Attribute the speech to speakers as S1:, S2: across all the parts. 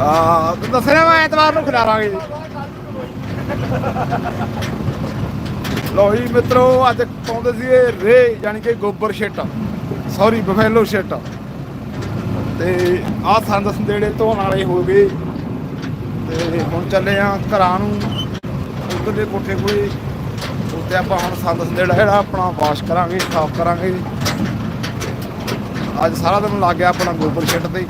S1: ਆ ਦੱਸਣਾ ਮੈਂ ਐਤਵਾਰ ਨੂੰ ਖਿਲਾਰਾਂਗੇ ਜੀ। ਲੋ ਜੀ ਮਿੱਤਰੋ, ਅੱਜ ਪਾਉਂਦੇ ਸੀ ਇਹ ਰੇ, ਯਾਨੀ ਕਿ ਗੋਬਰ ਸ਼ਿਟ। ਸੌਰੀ ਬਫੈਲੋ ਸ਼ਿਟ ਤੇ ਆਹ ਸੰਦ ਸੰਦੇੜੇ ਧੋਣ ਵਾਲੇ ਹੋ ਗਏ। ਤੇ ਹੁਣ ਚੱਲੇ ਆ ਘਰਾਂ ਨੂੰ। ਉਧਰਲੇ ਕੋਠੇ ਕੋਲੇ। ਉੱਤੇ ਆਪਾਂ ਹੁਣ ਸੰਦ ਸੰਦੇੜਾ ਜਿਹੜਾ ਆਪਣਾ ਵਾਸ਼ ਕਰਾਂਗੇ, ਸਾਫ਼ ਕਰਾਂਗੇ। ਅੱਜ ਸਾਰਾ ਦਿਨ ਲੱਗ ਗਿਆ ਆਪਣਾ ਗੋਬਰ ਸ਼ਿਟ ਤੇ।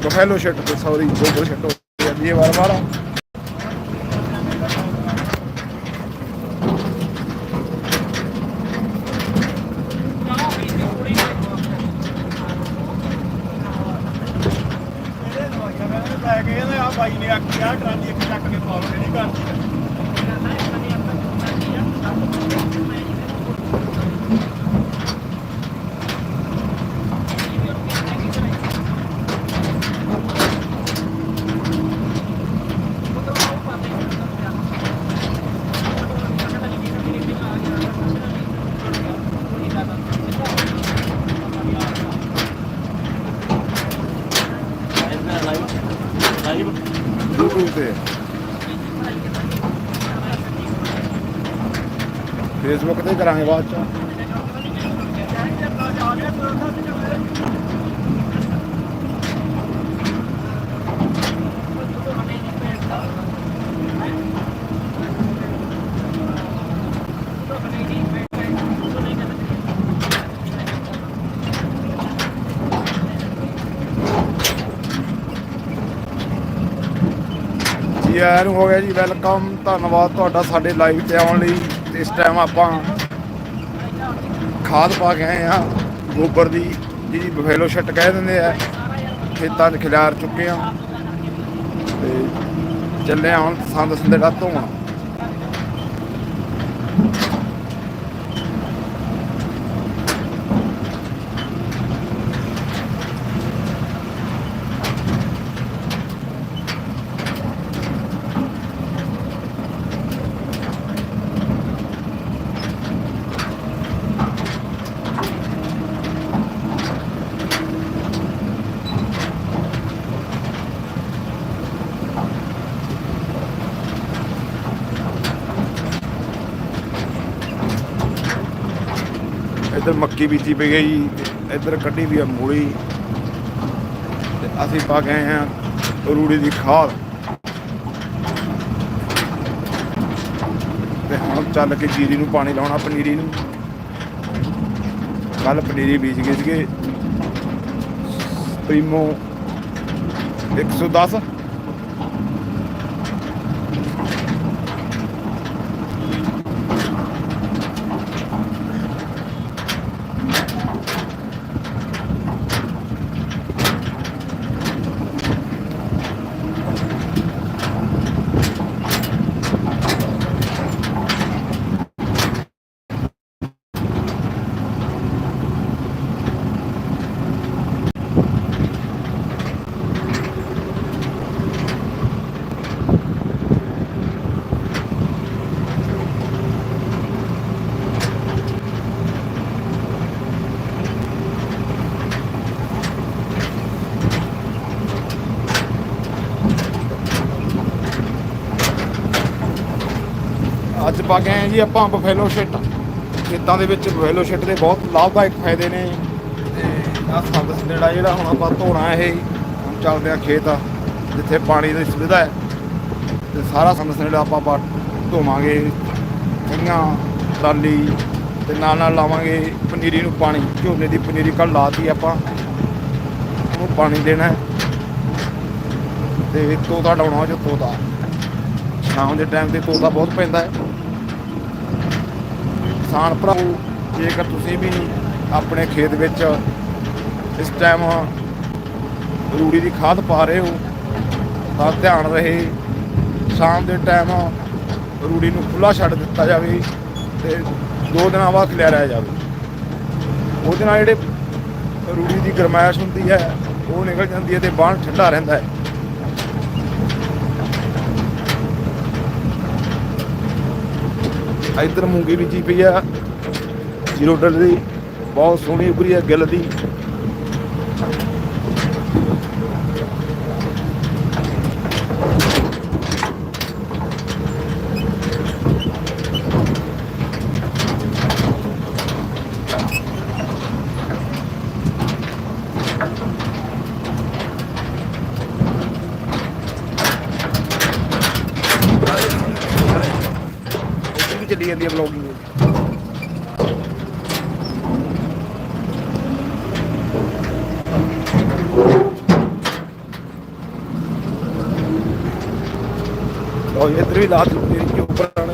S1: ਬਫੈਲੋ ਸ਼ਿਟ ਤੇ ਸੌਰੀ ਗੋਬਰ ਸ਼ਿਟ ਹੋ ਜਾਂਦੀ ਹੈ ਵਾਰ ਵਾਰ
S2: ਲੈ ਨੇ ਆਖੀ ਟਰਾਲੀ ਇੱਕ ਚੱਕ ਕੇ ਪਾਉਣ ਨਹੀਂ ਕਰਦੀ
S1: YouTube ਤੇ Facebook ਤੇ ਕਰਾਂਗੇ ਬਾਅਦ ਚ। ਜੀ ਨੂੰ ਹੋ ਗਿਆ ਜੀ ਵੈਲਕਮ ਧੰਨਵਾਦ ਤੁਹਾਡਾ ਸਾਡੇ ਲਾਈਵ ਤੇ ਆਉਣ ਲਈ। ਇਸ ਟਾਈਮ ਆਪਾਂ ਖਾਦ ਪਾ ਕੇ ਆਏ ਆ ਗੋਬਰ ਦੀ ਜਿਹਦੀ ਬਫੇਲੋ ਛੱਟ ਕਹਿ ਦਿੰਦੇ ਆ। ਖੇਤਾਂ 'ਚ ਖਿਲਾਰ ਚੁੱਕੇ ਆ ਤੇ ਚੱਲੇ ਹੁਣ ਸੰਦ ਸੰਦੇੜਾ ਧੋਣ ਇੱਧਰ ਮੱਕੀ ਬੀਜੀ ਪਈ ਹੈ ਜੀ ਇੱਧਰ ਕੱਢੀ ਵੀ ਆ ਮੂਲੀ। ਤੇ ਅਸੀਂ ਪਾ ਗਏ ਆਏ ਆ ਰੂੜੀ ਦੀ ਖਾਦ ਤੇ ਹੁਣ ਚੱਲ ਕੇ ਜੀਰੀ ਨੂੰ ਪਾਣੀ ਲਾਉਣਾ ਪਨੀਰੀ ਨੂੰ। ਕੱਲ ਪਨੀਰੀ ਬੀਜ ਗਏ ਸੀਗੇ। ਪ੍ਰੀਮੋ 110 ਅੱਜ ਪਾ ਕੇ ਆਏ ਜੀ ਆਪਾਂ ਬਫੈਲੋ ਸ਼ਿਟ। ਖੇਤਾਂ ਦੇ ਵਿੱਚ ਬਫੈਲੋ ਸ਼ਿਟ ਦੇ ਬਹੁਤ ਲਾਭਦਾਇਕ ਫਾਇਦੇ ਨੇ। ਤੇ ਆਹ ਸੰਦ ਸੰਦੇੜਾ ਜਿਹੜਾ ਹੁਣ ਆਪਾਂ ਧੋਣਾ ਇਹ ਹੁਣ ਚੱਲਦੇ ਆ ਖੇਤ, ਜਿੱਥੇ ਪਾਣੀ ਦੀ ਸੁਵਿਧਾ ਹੈ। ਤੇ ਸਾਰਾ ਸੰਦ ਸੰਦੇੜਾ ਆਪਾਂ ਪਾ ਧੋਵਾਂਗੇ। ਕਈਆਂ ਟਰਾਲੀ ਤੇ ਨਾਲ ਨਾਲ ਲਾਵਾਂਗੇ ਪਨੀਰੀ ਨੂੰ ਪਾਣੀ। ਝੋਨੇ ਦੀ ਪਨੀਰੀ ਕੱਲ ਲਾਤੀ ਆਪਾਂ। ਉਹਨੂੰ ਪਾਣੀ ਦੇਣਾ ਹੈ। ਤੇ ਤੋਤਾ ਡਾਉਣਾ ਜੋ ਤੋਤਾ। ਸ਼ਾਮ ਦੇ ਟਾਈਮ ਤੇ ਤੋਤਾ ਬਹੁਤ ਪੈਂਦਾ ਹੈ। ਕਿਸਾਨ ਭਰਾਵੋ ਜੇਕਰ ਤੁਸੀਂ ਵੀ ਆਪਣੇ ਖੇਤ ਵਿੱਚ ਇਸ ਟਾਈਮ ਰੂੜੀ ਦੀ ਖਾਦ ਪਾ ਰਹੇ ਹੋ, ਤਾਂ ਧਿਆਨ ਰਹੇ ਸ਼ਾਮ ਦੇ ਟਾਈਮ ਰੂੜੀ ਨੂੰ ਖੁੱਲਾ ਛੱਡ ਦਿੱਤਾ ਜਾਵੇ ਤੇ ਦੋ ਦਿਨਾਂ ਬਾਅਦ ਖਿਲਾਰਿਆ ਜਾਵੇ। ਉਹਦੇ ਨਾਲ ਜਿਹੜੇ ਰੂੜੀ ਦੀ ਗਰਮਾਇਸ਼ ਹੁੰਦੀ ਹੈ, ਉਹ ਨਿਕਲ ਜਾਂਦੀ ਹੈ ਤੇ ਬਾਹਰ ਠੰਡਾ ਰਹਿੰਦਾ ਹੈ। ਇੱਧਰ ਮੂੰਗੀ ਬੀਜੀ ਪਈ ਆ। ਜ਼ੀਰੋ ਡਲ ਦੀ ਬਹੁਤ ਸੋਹਣੀ ਉਭਰੀ ਆ ਗਿੱਲ ਦੀ। ਚੱਲੀ ਜਾਂਦੀ ਹੈ ਬਲੌਗਿੰਗ ਉਹ ਇੱਧਰ ਵੀ ਲਾ ਦਿੱਤੀ ਕਿ ਉੱਪਰ ਆਣਾ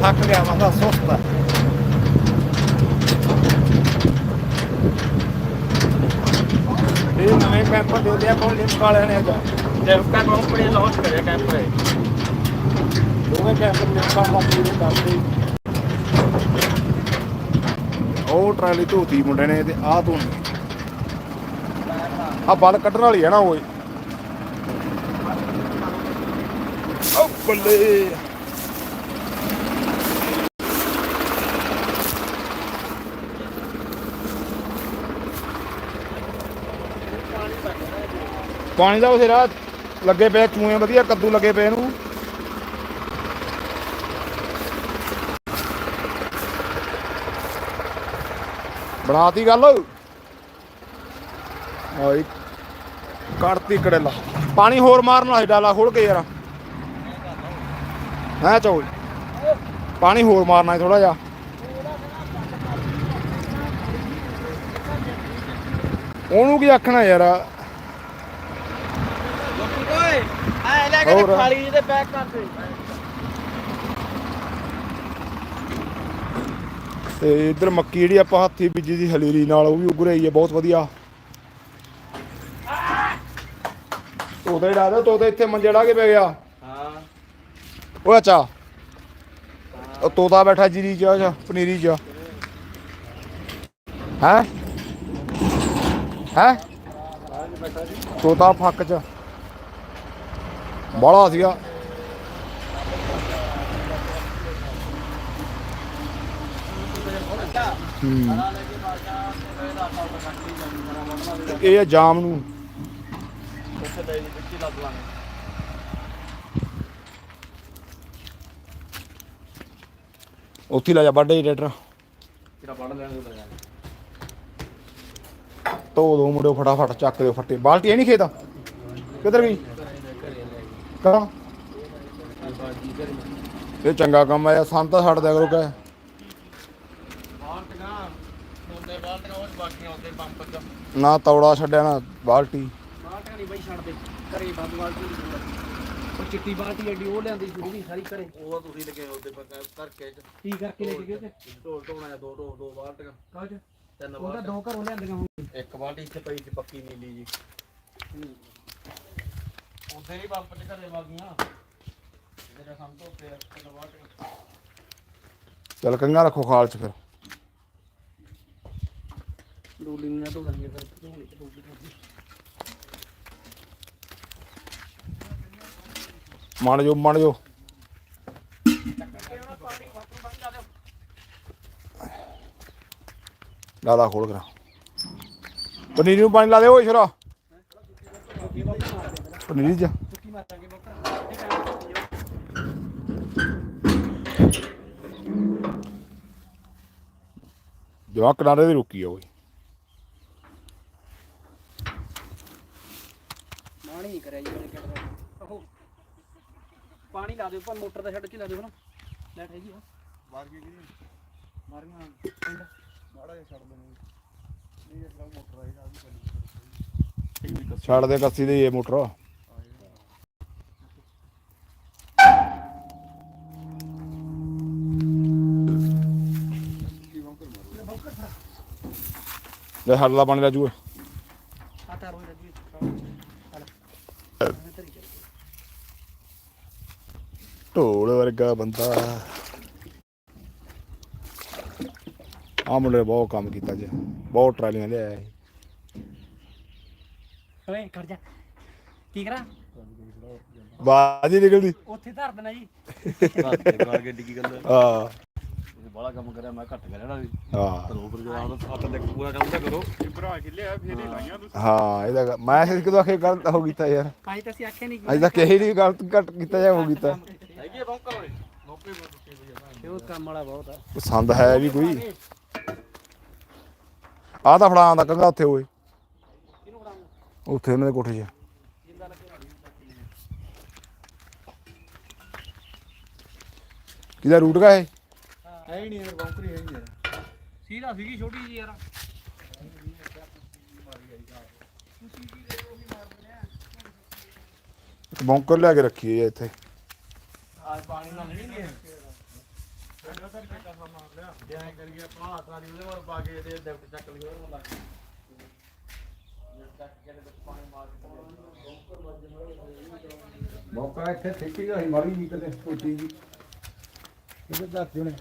S1: ਥੱਕ ਗਿਆ ਮਸਾ ਸੁਸਤ ਹੈ ਇਹ ਨਵੇਂ ਪੈਂਪਰ ਦੇ ਦਿਆ ਕੋਲ ਲਿੰਕ ਵਾਲਿਆਂ ਨੇ ਅੱਜ
S2: ਲਿਫਟਾ ਕੰਪਨੀ ਲਾਂਚ ਕਰਿਆ ਕੈਂਪਰ ਹੈ
S1: ਦੋਵੇਂ ਕੈਂਪਰ ਲਿੰਕ ਵਾਲਾ ਪੂਰੇ ਕਰਦੇ ਉਹ ਟਰਾਲੀ ਧੋਤੀ ਮੁੰਡੇ ਨੇ ਤੇ ਆਹ ਧੋਣੀ। ਆ ਬਲ ਕੱਢਣ ਵਾਲੀ ਹੈ ਨਾ ਓਏ ਓ ਬੱਲੇ। ਪਾਣੀ ਦਾ ਬਥੇਰਾ ਲੱਗੇ ਪਏ ਚੂਹੇ ਵਧੀਆ, ਕੱਦੂ ਲੱਗੇ ਪਏ ਇਹਨੂੰ। ਬਣਾਤੀ ਗੱਲ? ਆਈ, ਕੱਢਤੀ ਕੜੇਲਾ ਪਾਣੀ ਹੋਰ ਮਾਰਨ ਵਾਲਾ ਸੀ, ਡਾਲਾ ਖੋਲ ਕੇ ਯਾਰ। ਹੈ, ਚੋਲ? ਪਾਣੀ ਹੋਰ ਮਾਰਨਾ ਥੋੜਾ ਜਿਹਾ। ਉਹਨੂੰ ਕੀ ਆਖਣਾ ਯਾਰ
S2: ਓਏ ਐ ਲੈ
S1: ਕੇ ਤੇ ਹੋਰ।
S2: ਖਾਲੀ ਜਿਹਦੇ ਪੈਕ ਕਰ ਦੇ
S1: ਤੇ ਇੱਧਰ ਮੱਕੀ ਜਿਹੜੀ ਆਪਾਂ ਹੱਥੀ ਬੀਜੀ ਸੀ ਹਲੀਰੀ ਨਾਲ ਉਹ ਵੀ ਉੱਗ ਰਹੀ ਹੈ ਬਹੁਤ ਵਧੀਆ। ਤੋਤੇ ਡਾਦਾ ਤੋਤੇ ਇੱਥੇ ਮੰਜੇ ਢਾ ਕੇ ਪੈ ਗਿਆ।
S2: ਹਾਂ।
S1: ਓ ਅੱਛਾ। ਉਹ ਤੋਤਾ ਬੈਠਾ ਜੀਰੀ ਚ ਅੱਛਾ ਪਨੀਰੀ ਚ। ਹੈ? ਹੈ? ਤੋਤਾ ਫੱਕ ਚ। ਬਾਲਾ ਸੀਗਾ। ਹੂੰ। ਇਹ ਆ ਜਾਮ ਨੂੰ।
S2: ਉੱਥੇ ਲੈ
S1: ਹੀ ਲੈ ਜਾ ਵੱਡੇ ਟਰੈਕਟਰ। ਧੋ ਦੋ ਮੁੰਡਿਓ, ਫਟਾਫਟ ਚੱਕ ਦਿਓ ਫੱਟੇ। ਬਾਲਟੀ ਹੈ ਨਹੀਂ ਖੇਤ? ਕਿੱਧਰ ਗਈ? ਕਾ ਇਹ ਚੰਗਾ ਕੰਮ ਆ ਸੰਤ ਛੱਡ ਦਿਆ ਕਰੋ
S2: ਚ
S1: ਨਾ ਤੌੜਾ ਛੱਡਿਆ ਨਾ ਬਾਲਟੀ।
S3: ਬਾਲਟੀਆਂ ਨਹੀਂ ਬਈ ਛੱਡ ਦੇ ਘਰੇ ਬੰਦ ਬਾਲਟੀ ਨਹੀਂ ਉਹ ਚਿੱਟੀ ਬਾਲਟੀ ਐਡੀ ਉਹ ਲਿਆਂਦੀ ਸੀ ਸਾਰੀ ਘਰੇ।
S2: ਉਹ ਤੁਸੀਂ ਲੱਗੇ ਉਹਦੇ ਕਰਕੇ ਚ
S3: ਕੀ ਕਰਕੇ ਲੈ ਕੇ ਗਏ ਤੇ
S2: ਢੋਲ ਢੋਣਾ ਦੋ ਦੋ ਦੋ ਬਾਲਟੀਆਂ
S3: ਕਾਜ
S2: ਤਿੰਨ
S3: ਉਹਦਾ
S2: ਬਾਲਟੀਆਂ
S3: ਦੋ ਘਰੋਂ ਲਿਆਂਦੀਆਂ ਹੁਣ
S2: ਇੱਕ ਬਾਲਟੀ ਇੱਥੇ ਪਈ ਸੀ ਪੱਕੀ ਨੀਲੀ ਜੀ। ਉੱਥੇ ਨਹੀਂ ਪੰਪ ਚ ਘਰੇ ਵਾਗੀਆਂ। ਜਿਹੜਾ ਸਮ ਤੋਂ ਬਾਲਟੀਆਂ
S1: ਚੱਲ ਕੰਗਾ ਰੱਖੋ ਖਾਲ ਚ ਫਿਰ।
S3: ਡੋਲੀ ਨੂੰ ਨਾ ਧੋ ਦਾਂਗੇ ਫਿਰ ਧੋਣੀ ਤੇ ਡੋਲੀ ਕਰਦੀ
S1: ਮਣ ਜੋ ਮਣ ਜੋ। ਲਾਦਾ ਖੋਲ ਕਰਾ। ਪਨੀਰ ਨੂੰ ਪਾਣੀ ਲਾ ਦੇ ਓਏ ਸ਼ਰਾ। ਪਨੀਰ ਜਾ
S3: ਚੁੱਕੀ ਮਾਰਾਂਗੇ ਬੱਕਰਾ
S1: ਜਵਾ ਕਿਨਾਰੇ ਦੀ ਰੁਕੀ ਆ ਓਏ
S3: ਮਾਣੀ ਨਹੀਂ ਕਰਿਆ ਜੀ ਉਹਨੇ ਕਿਹੜਾ ਉਹ ਪਾਣੀ ਲਾ ਦਿਓ ਪਰ ਮੋਟਰ ਦਾ ਛੱਡ ਕੇ ਲਾ ਦਿਓ ਨਾ ਲੈਟ ਹੈਗੀ ਆ।
S2: ਬਾਹਰ ਕੀ
S3: ਮਾਰੀਆਂ। ਪਿੰਡ
S2: ਮਾੜਾ ਜਿਹਾ ਛੱਡ ਦੇਣੀ। ਨਹੀਂ ਇਹ ਮੋਟਰ ਆਈ ਆ ਵੀ
S1: ਛੱਡ ਦੇ ਕੱਸੀ ਦੇ ਇਹ ਮੋਟਰ। ਲੈ ਹੱਡ ਲਾ ਪਾਣੀ ਲਾ ਜੂਏ। ਢੋਲ ਵਰਗਾ ਬੰਦਾ। ਆ ਮੁੰਡੇ ਨੇ ਬਹੁਤ ਕੰਮ ਕੀਤਾ ਜੀ। ਬਹੁਤ ਟਰਾਲੀਆਂ ਲਿਆਇਆ ਸੀ
S3: ਓਏ ਖੜ ਜਾ। ਕੀ ਕਰਾਂ?
S1: ਬਾਜੀ ਨਿਕਲਦੀ।
S3: ਉੱਥੇ ਧਰ ਦੇਣਾ ਜੀ।
S2: ਗੱਡੀ ਕੀ ਗੱਲ
S1: ਆ
S2: ਵਾਲਾ ਕੰਮ ਕਰਿਆ ਮੈਂ ਘੱਟ ਕਰਿਆ ਨਾ ਵੀ।
S1: ਹਾਂ
S2: ਕਰੋ ਫਿਰ ਜਵਾਬ ਦਾ ਹੱਥ ਲੈ ਪੂਰਾ ਕੰਮ ਤਾਂ ਕਰੋ
S4: ਭਰਾ ਕੇ ਲਿਆ ਫੇਰ ਹੀ ਲਾਈਆਂ ਤੁਸੀਂ
S1: ਹਾਂ ਇਹਦਾ ਗ- ਮੈਂ ਸਿਰ ਕਿਦੋਂ ਆਖੇ ਗਲਤ ਹੋ ਕੀਤਾ ਯਾਰ।
S3: ਅੱਜ ਤਾਂ ਅਸੀਂ ਆਖਿਆ ਨਹੀਂ
S1: ਅੱਜ ਤਾਂ ਕਹੀ ਨਹੀਂ ਗਲਤ ਘੱਟ ਕੀਤਾ ਜਾਂ ਹੋ ਕੀਤਾ
S2: ਹੈਗੀ ਆ ਬੌਂਕਰ ਓਏ ਮੌਕੇ ਪਰ ਟੁੱਟੇ ਪਈ
S3: ਉਹ ਕੰਮ ਵਾਲਾ ਬਹੁਤ ਆ
S1: ਪਸੰਦ ਹੈ ਵੀ ਕੋਈ। ਆਹ ਤਾਂ ਫੜਾ ਆਂਦਾ ਕੰਗਾ ਉੱਥੇ ਓਏ। ਉੱਥੇ ਉਹਨਾਂ ਦੇ ਕੋਠੇ 'ਚ
S3: ਜਿੰਦਾ ਲੱਗੇ
S1: ਕਿਹਦਾ ਰੂਟ ਕਾ ਇਹ?
S2: ਹੈ ਹੀ ਨਹੀਂ ਯਾਰ ਬੌਂਕਰ ਹੀ ਯਾਰ।
S3: ਸੀਧਾ ਸੀਗੀ ਛੋਟੀ ਜੀ ਯਾਰ।
S1: ਬੌਂਕਰ ਲਿਆ ਕੇ ਰੱਖੀ ਹੈ ਇੱਥੇ।
S2: ਅੱਜ ਪਾਣੀ ਨਾਲ ਨਹੀਂ ਗਏ। ਪਹਿਲਾਂ ਤਾਂ ਕਿੱਦਾਂ ਸਾ ਮਾਰ ਲਿਆ ਕਰੀਏ ਨਾਲ ਹੀ ਉਹਦੇ ਵੱਲ ਪਾ ਕੇ ਇਹਦੇ ਡਿਫਟ ਚੱਕ ਲਈ ਉਹਨੂੰ ਲੱਗ ਚੱਕ ਕੇ। ਇਹਦੇ ਵਿੱਚ ਪਾਣੀ ਮਾਰ ਕੇ
S1: ਮੌਕਾ ਇੱਥੇ ਸਿੱਟੀ ਹੋਈ ਮਾਰੀ ਨਹੀਂ ਕਦੇ ਛੋਟੀ ਜੀ। ਇਹਦੇ ਧਰਤੀ ਨੇ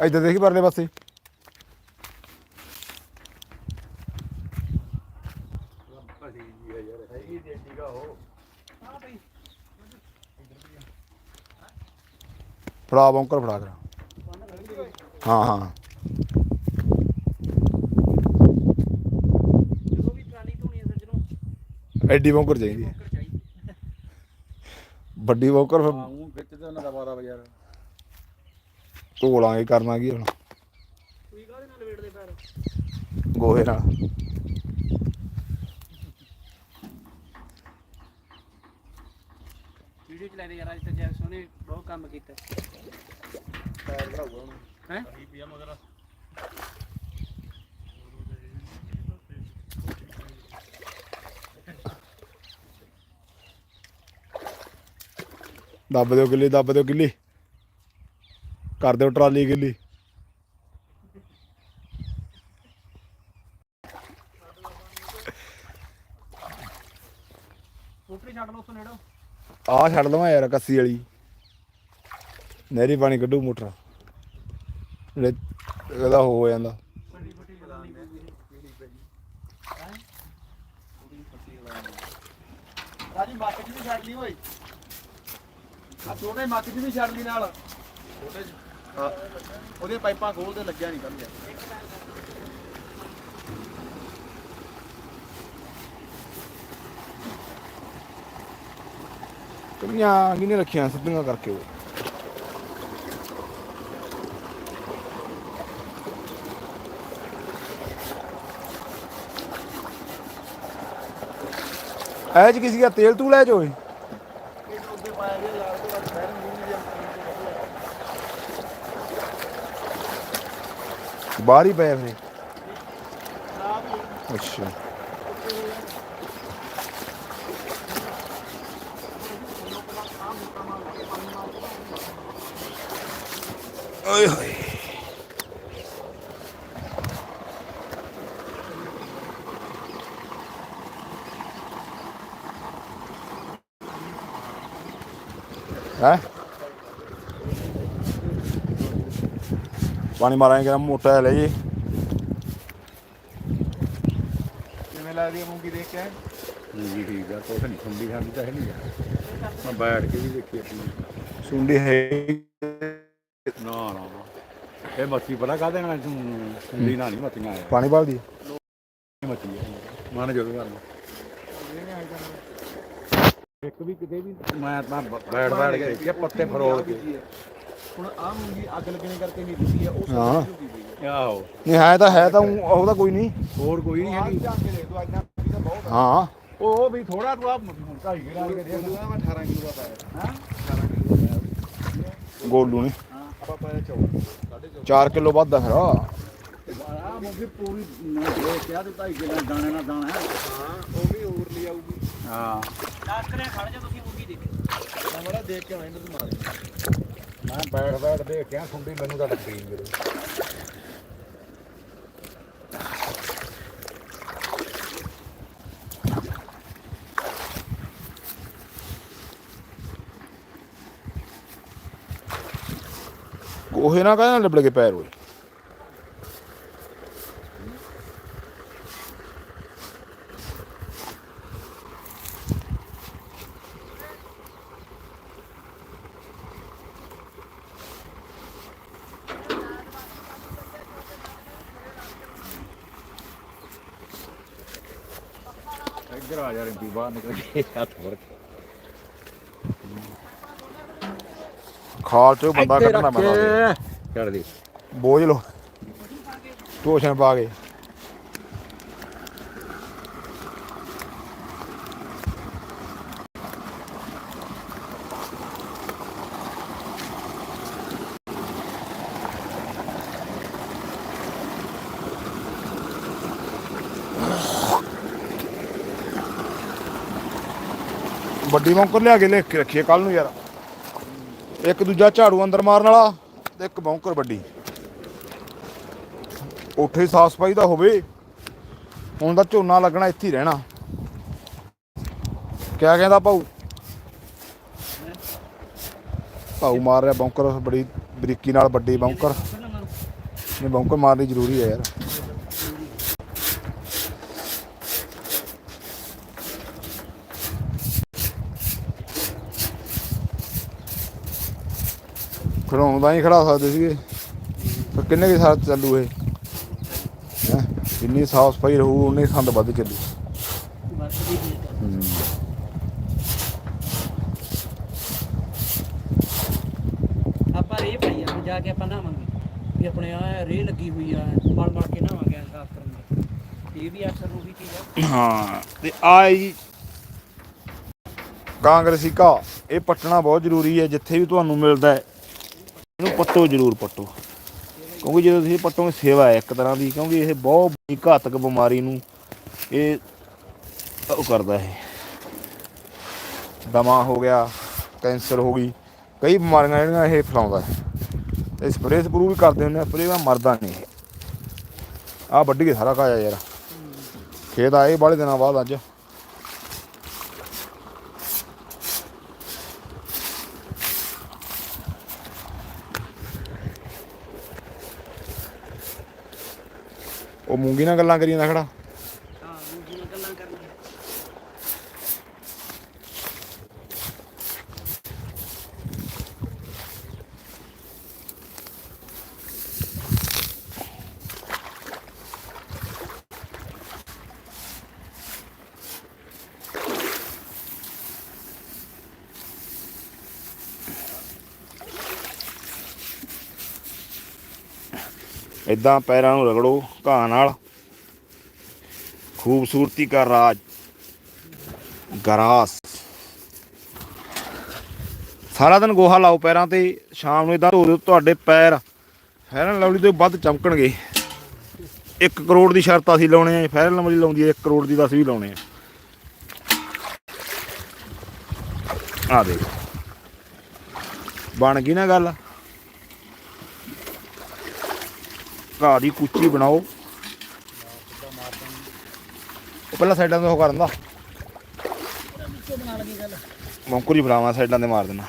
S1: ਇੱਧਰ ਦੇਖੀ ਪਰਲੇ ਪਾਸੇ। ਫੜਾ ਬੌਂਕਰ ਫੜਾ ਕਰ। ਹਾਂ ਹਾਂ।
S3: ਜਦੋਂ ਵੀ ਟਰਾਲੀ ਧੋਣੀ ਹੈ ਸੱਜਣੋ
S1: ਐਡੀ ਬੌਂਕਰ ਚਾਹੀਦੀ ਹੈ। ਵੱਡੀ ਬੌਂਕਰ ਫਿਰ
S2: ਹਾਂ, ਉਹ ਵਿੱਚ ਤੇ ਉਹਨਾਂ ਦਾ ਵਾਰਾ ਯਾਰ
S1: ਧੋ ਲਾਂਗੇ ਕਰਨਾ ਕੀ ਹੁਣ।
S3: ਕੋਈ ਕਾਹਦੇ ਨਾਲ ਲਵੇੜਦੇ ਪੈਰ
S1: ਗੋਹੇ ਨਾਲ।
S3: ਵੀਡੀਓ ਚ ਲੈ ਦੇ ਯਾਰ ਅੱਜ ਤਾਂ ਜੈਸ ਉਹਨੇ ਬਹੁਤ ਕੰਮ ਕੀਤਾ।
S2: ਪੈਰ ਘੜਾਊਗਾ ਉਹਨੂੰ
S3: ਹੈ?
S2: ਅਹੀਂ ਪਿਆ ਮਗਰ
S1: ਦੱਬ ਦਿਓ ਗਿੱਲੀ ਦੱਬ ਦਿਓ ਗਿੱਲੀ। ਕਰ ਦਿਓ ਟਰਾਲੀ ਗਿੱਲੀ।
S3: ਸਕੂਟਰੀ ਛੱਡ ਲਓ ਉਸੋਂ ਨੇੜੋ।
S1: ਆਹ ਛੱਡ ਲਵਾਂ ਯਾਰ ਕੱਸੀ ਵਾਲੀ। ਨਹਿਰੀ ਪਾਣੀ ਕੱਢੂ ਮੋਟਰ। ਜਿਹੜੇ ਇਹਦਾ ਹੋ ਜਾਂਦਾ।
S2: ਰਾਜੀ ਮੱਕ ਜੀ ਵੀ ਛੱਡ ਲਈ ਓਏ। ਆ ਛੋਟੇ ਮੱਕ ਜੀ ਵੀ ਛੱਡ ਲਈ ਨਾਲ। ਛੋਟੇ ਹਾਂ। ਉਹਦੀਆਂ ਪਾਈਪਾਂ ਖੋਲਦੇ ਲੱਗਿਆ ਨਹੀਂ ਕੱਲ
S1: ਕਿੰਨੀਆਂ ਕਿੰਨੇ ਰੱਖੀਆਂ ਸਿੱਧੀਆਂ ਕਰਕੇ ਉਹ? ਐ ਚ ਕਿਸੇ ਦਾ ਤੇਲ ਤੂਲ ਲੈ ਜੋ
S2: ਇਹ ਉੱਤੇ ਪਾਇਆ ਗਿਆ ਲਾਲ ਤੋਂ ਬਾਅਦ ਫੈਰ ਨਹੀਂ ਜਾਂ
S1: ਬਾਹਰ ਹੀ ਪਏ ਫਿਰ
S2: ਖਰਾਬ ਹੀ
S1: ਅੱਛਾ ਓਏ ਹੋਏ ਹੈ ਪਾਣੀ ਮਾਰਾਂਗੇ ਕਿ ਮੋਟਾ ਜਿਹਾ ਲੈ ਜੀ।
S2: ਕਿਵੇਂ ਲੱਗਦੀ ਹੈ ਮੂੰਗੀ ਦੇਖ ਕੇ? ਮੂੰਗੀ ਠੀਕ ਆ ਕੁਛ ਨਹੀਂ ਠੰਡੀ ਖਾਂਦੀ ਤਾਂ ਹੈ ਨਹੀਂ ਮੈਂ ਬੈਠ ਕੇ ਵੀ ਦੇਖੀ ਆਪਣੀ।
S1: ਸੁੰਡੀ ਹੈ।
S2: ਨਾ ਨਾ ਨਾ। ਇਹ ਮੱਛੀ ਪਤਾ ਕਾਹਦੇ ਨਾਲ ਠੰਡੀ ਨਾਲ ਨਹੀਂ ਮੱਛੀਆਂ ਆਇਆ।
S1: ਪਾਣੀ ਭਾਲਦੀ
S2: ਮੱਛੀ ਹੈ ਮਨ ਜੋ ਕਰ ਇੱਕ ਵੀ ਕਿਤੇ ਵੀ ਮੈਂ ਤਾਂ ਬ- ਬੈਠ ਬੈਠ ਕੇ ਦੇਖਿਆ ਪੱਤੇ ਫਰੋਲ ਕੇ। ਹੁਣ ਆ ਮੂੰਗੀ ਅੱਗ ਲੱਗਣੇ ਕਰਕੇ ਨਹੀਂ ਦਿਸੀ ਆ ਉਹ
S1: ਹਾਂ।
S2: ਆਹੋ।
S1: ਨਹੀਂ ਹੈ ਤਾਂ ਹੈ ਤਾਂ ਊਂ ਉਹਦਾ ਕੋਈ ਨਹੀਂ।
S2: ਹੋਰ ਕੋਈ ਨਹੀਂ ਹੈਗੀ।
S1: ਹਾਂ।
S2: ਉਹ ਉਹ ਵੀ ਥੋੜਾ ਤੂੰ ਆ ਢਾਈ ਕਿਲੋ ਕੇ ਦੇ। ਦੂੰਗਾ ਮੈਂ 18 ਕਿਲੋ ਦਾ ਪਾਇਆ। ਹਾਂ?
S1: ਗੋਲੂ ਨੇ।
S2: ਆਪਾਂ ਪਾਇਆ 14
S1: 4 ਕਿਲੋ ਵੱਧ ਆ ਫਿਰ।
S2: ਆ ਮੂੰਗੀ ਪੂਰੀ ਨਾ ਦੇ ਕਿਹਾ ਤੇ ਢਾਈ ਕਿਲੋ ਦਾਣੇ ਨਾਲ ਦਾਣਾ ਹੈ। ਹਾਂ ਉਹ ਵੀ ਹੋਰ ਲਈ ਆਊਗੀ। ਹਾਂ।
S3: ਦੱਸ ਕਰਿਆ ਖੜ ਜਾ ਤੁਸੀਂ ਮੂੰਗੀ ਦੇ
S2: ਮੈਂ ਬੜਾ ਦੇਖ ਕੇ ਆਇਆ ਮਾਰੇ। ਮੈਂ ਬੈਠ ਬੈਠ ਦੇਖਿਆ, ਸੁੰਡੀ ਮੈਨੂੰ ਤਾਂ ਲੱਗੀ ਨਹੀਂ ਮੇਰੇ
S1: ਕੋਹੇ ਨਾ ਕਹਿੰਦਾ ਲਿਬੜ ਕੇ ਪੈਰ ਹੋਏ?
S5: ਇੱਧਰ ਆ ਜਾ ਰਿੰਪੀ ਬਾਹਰ ਨਿਕਲ ਕੇ ਹੱਥ ਫੜ ਕੇ
S1: ਖਾਲ ਚੋਂ ਬੰਦਾ ਕੱਢਣਾ ਮੈਂ
S5: ਛੱਡ ਦੇ
S1: ਬੋਝ ਲੋ ਟੋਸ਼ਨ ਪਾ ਕੇ ਵੱਡੀ ਬੌਂਕਰ ਲਿਆ ਕੇ ਲਿਖ ਕੇ ਰੱਖੀਏ ਕੱਲ ਨੂੰ ਯਾਰ। ਇੱਕ ਦੂਜਾ ਝਾੜੂ ਅੰਦਰ ਮਾਰਨ ਵਾਲਾ ਤੇ ਇੱਕ ਬੌਂਕਰ ਵੱਡੀ। ਉੱਥੇ ਸਾਫ਼ ਸਫ਼ਾਈ ਦਾ ਹੋਵੇ, ਹੁਣ ਤਾਂ ਝੋਨਾ ਲੱਗਣਾ ਇੱਥੇ ਹੀ ਰਹਿਣਾ। ਕਿਆ ਕਹਿੰਦਾ ਭਾਊ? ਭਾਊ ਮਾਰ ਰਿਹਾ ਬੌਂਕਰ, ਬੜੀ ਬਰੀਕੀ ਨਾਲ ਵੱਡੀ ਬੌਂਕਰ। ਇਹ ਬੌਂਕਰ ਮਾਰਨੀ ਜ਼ਰੂਰੀ ਹੈ ਯਾਰ। ਖੜਾਉਣ ਹੀ ਖੜਾ ਸਕਦੇ ਸੀਗੇ। ਪਰ ਕਿੰਨੇ ਕੁ ਸਾਲ ਚੱਲੂ ਇਹ? ਹੈਂ? ਜਿੰਨੀ ਸਾਫ਼ ਸਫ਼ਾਈ ਰਹੂ ਉਨੀ ਸੰਦ ਵੱਧ ਚੱਲੂ।
S3: ਆ। ਆਪਾਂ ਰੇ ਪਈ ਆ ਜਾ ਕੇ ਆਪਾਂ ਨਹਾਵਾਂਗੇ। ਵੀ ਆਪਣੇ ਆ ਰੇ ਲੱਗੀ ਹੋਈ ਆ ਮਲ ਮਲ ਕੇ ਨਹਾਵਾਂਗੇ ਐਂ ਸਾਫ਼ ਕਰਾਂਗੇ ਇਹ ਵੀ ਅਕਸਰ ਨੂੰ ਵੀ ਚੀਜ਼ ਆ।
S1: ਹਾਂ ਤੇ ਆ ਜੀ ਕਾਂਗਰਸੀ ਕਾ ਇਹ ਪੱਟਣਾ ਬਹੁਤ ਜ਼ਰੂਰੀ ਹੈ ਜਿੱਥੇ ਵੀ ਤੁਹਾਨੂੰ ਮਿਲਦਾ ਹੈ। ਇਹਨੂੰ ਪੱਟੋ, ਜ਼ਰੂਰ ਪੱਟੋ। ਕਿਉਂਕਿ ਜਦੋਂ ਤੁਸੀਂ ਪੱਟੋਗੇ, ਸੇਵਾ ਹੈ ਇੱਕ ਤਰ੍ਹਾਂ ਦੀ, ਕਿਉਂਕਿ ਇਹ ਬਹੁਤ ਬੜੀ ਘਾਤਕ ਬਿਮਾਰੀ ਨੂੰ ਇਹ ਉਹ ਕਰਦਾ ਹੈ। ਦਮਾ ਹੋ ਗਿਆ, ਕੈਂਸਰ ਹੋ ਗਈ, ਕਈ ਬਿਮਾਰੀਆਂ ਜਿਹੜੀਆਂ ਇਹ ਫੈਲਾਉਂਦਾ ਹੈ। ਤੇ ਸਪਰੇਅ ਸਪਰੂ ਵੀ ਕਰਦੇ ਹੁੰਦੇ ਆ, ਸਪਰੇਅ ਨਾਲ ਮਰਦਾ ਨਹੀਂ ਆ ਵੱਢ ਕੇ ਸਾਰਾ ਕਾਇਆ ਯਾਰ। ਖੇਤ ਆਏ ਬਾਲੇ ਦਿਨਾਂ ਬਾਅਦ ਅੱਜ। ਉਹ ਮੂੰਗੀ ਨਾਲ ਗੱਲਾਂ ਕਰੀ ਜਾਂਦਾ ਖੜਾ। ਇਦਾਂ ਪੈਰਾਂ ਨੂੰ ਰਗੜੋ ਘਾਹ ਨਾਲ। ਖੂਬਸੂਰਤੀ ਦਾ ਰਾਜ, ਗਰਾਸ। ਸਾਰਾ ਦਿਨ ਗੋਹਾ ਲਾਓ ਪੈਰਾਂ ਤੇ, ਸ਼ਾਮ ਨੂੰ ਇਦਾਂ ਧੋ ਦਿਓ ਤੁਹਾਡੇ ਪੈਰ। ਫੈਰਨ ਲਵਲੀ ਤੋਂ ਵੱਧ ਚਮਕਣਗੇ। 1 ਕਰੋੜ ਦੀ ਸ਼ਰਤ ਅਸੀਂ ਲਾਉਣੇ ਆ, ਫੈਰਨ ਲਵਲੀ ਲਾਉਂਦੀ ਹੈ 1 ਕਰੋੜ ਦੀ 10 ਵੀ ਲਾਉਣੇ ਆ। ਆ ਦੇਖ। ਬਣ ਗਈ ਨਾ ਗੱਲ? ਘਾਹ ਦੀ ਕੁੱਚੀ ਬਣਾਓ। ਉਹ ਪਹਿਲਾਂ ਸਾਈਡਾਂ ਤੋਂ ਉਹ ਕਰਨ ਦਾ ਮੌਂਕੂ ਜੀ ਬਣਾਵਾਂ ਸਾਈਡਾਂ ਤੇ ਮਾਰ ਦੇਣਾ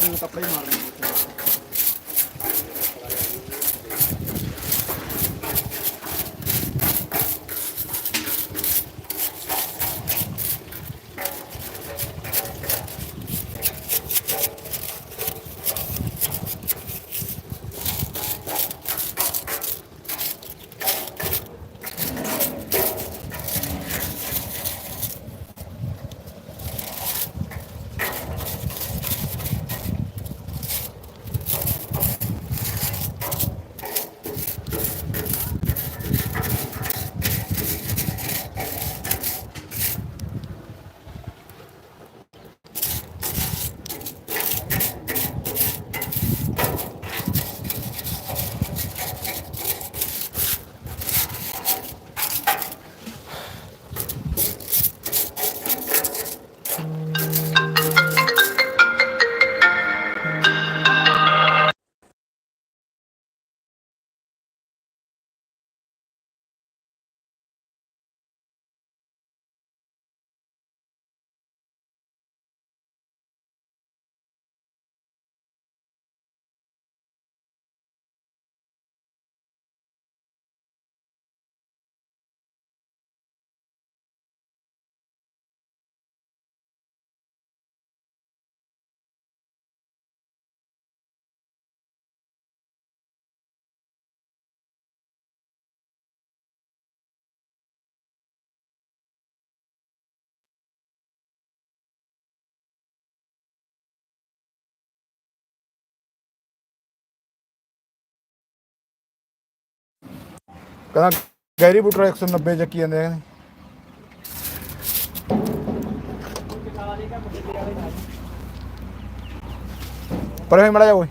S1: para tá ir embora. Né? ਕਹਿੰਦਾ ਗੈਰੀ ਬੁੱਟਰ 190 ਚੱਕੀ ਜਾਂਦੇ ਆ ਕਹਿੰਦੇ। ਪਰ ਇਹ ਮੜਾ ਜਾ ਓਏ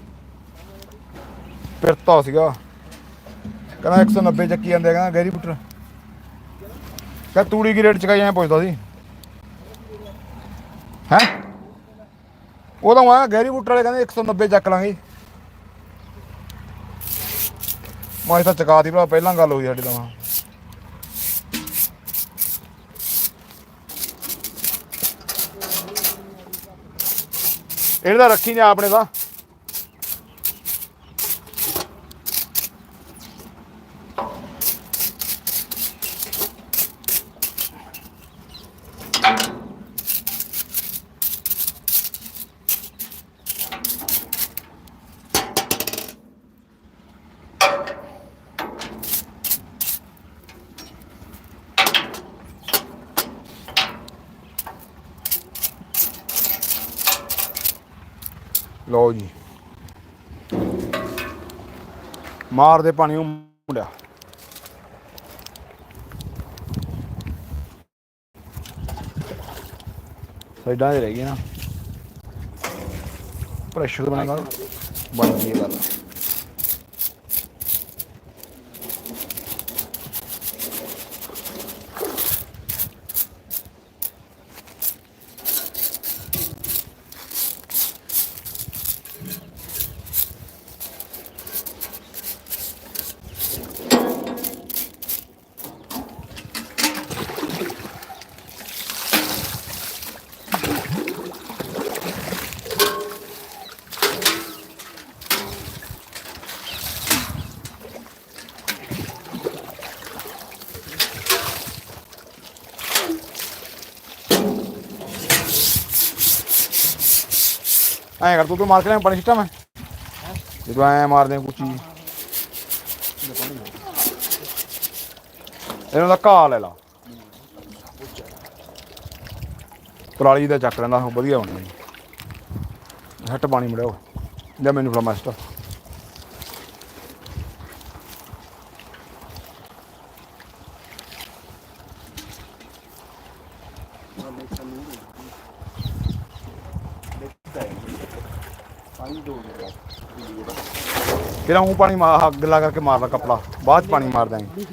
S1: ਫਿਰਤਾ ਸੀਗਾ। ਕਹਿੰਦਾ 190 ਚੱਕੀ ਜਾਂਦੇ ਆ ਕਹਿੰਦਾ ਗੈਰੀ ਬੁੱਟਰ ਕਹਿੰਦਾ ਤੂੜੀ ਕੀ ਰੇਟ ਚਕਾਈ ਐ ਪੁੱਛਦਾ ਸੀ। ਹੈ? ਉਹਦਾ ਮੈਂ ਗੈਰੀ ਬੂਟਰ ਵਾਲੇ ਕਹਿੰਦੇ 190 ਚੱਕ ਲਾਂਗੇ। ਮੈਂ ਤਾਂ ਚਕਾਤੀ ਭਰਾ ਪਹਿਲਾਂ ਗੱਲ ਹੋਈ ਸਾਡੀ ਤਾਂ। ਮੈਂ ਇਹਨੇ ਤਾਂ ਰੱਖੀ ਨੇ ਆਪਣੇ ਦਾ ਲਓ ਜੀ। ਮਾਰ ਦੇ ਪਾਣੀ ਉਹ ਮੁੰਡਿਆ। ਸਾਈਡਾਂ 'ਤੇ ਰਹਿ ਗਈ ਨਾ। ਪ੍ਰੈਸ਼ਰ ਬਣਾਗਾ ਬਣ ਗਈ ਗੱਲ। ਐਂ ਕਰ, ਤੂੰ ਤੂੰ ਮਾਰ ਕੇ ਲਿਆ ਪਾਣੀ ਸਿੱਟਾ ਮੈਂ। ਜਦੋਂ ਐਂ ਮਾਰਦੇ ਆ ਕੁਚੀ। ਇਹਨਾਂ ਦਾ ਘਾਹ ਲੈ ਲਾ। ਪਰਾਲੀ ਦਾ ਚੱਕ ਲੈਂਦਾ ਵਧੀਆ ਹੋਣੀ ਹੱਟ ਪਾਣੀ ਮੜਿਓ ਜਾਂ ਮੈਨੂੰ ਫੜਾ, ਮਾਸਟਰ। ਤੇਰਾ ਉਹ ਪਾਣੀ ਮਾ ਅੱਗ ਲਾ ਕਰਕੇ ਮਾਰਦਾ ਕਪੜਾ ਬਾਅਦ ਚ ਪਾਣੀ ਮਾਰ ਦਾਂਗੇ